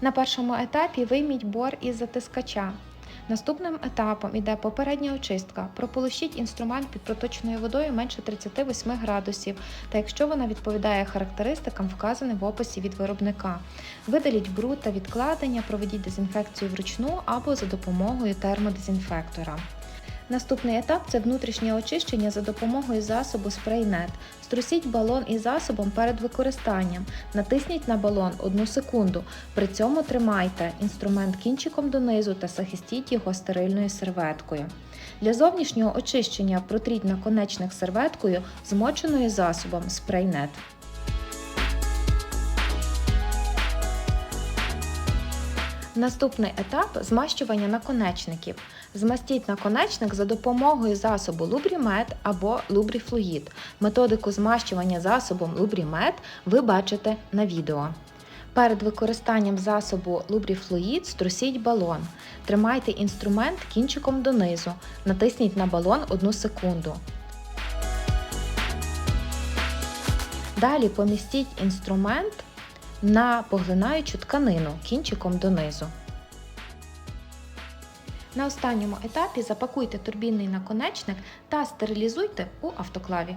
На першому етапі вийміть бор із затискача. Наступним етапом іде попередня очистка. Прополощіть інструмент під проточною водою менше 38 градусів, та якщо вона відповідає характеристикам, вказаним в описі від виробника. Видаліть бруд та відкладення, проведіть дезінфекцію вручну або за допомогою термодезінфектора. Наступний етап це внутрішнє очищення за допомогою засобу SprayNet. Струсіть балон із засобом перед використанням. Натисніть на балон 1 секунду. При цьому тримайте інструмент кінчиком донизу та захистіть його стерильною серветкою. Для зовнішнього очищення протріть наконечник серветкою, змоченою засобом SprayNet. Наступний етап змащування наконечників. Змастіть наконечник за допомогою засобу Лубрімет або Лубріфлуїд. Методику змащування засобом Лубрімет ви бачите на відео. Перед використанням засобу Лубріфлуїд струсіть балон. Тримайте інструмент кінчиком донизу. Натисніть на балон 1 секунду. Далі помістіть інструмент на поглинаючу тканину кінчиком донизу. На останньому етапі запакуйте турбінний наконечник та стерилізуйте у автоклаві.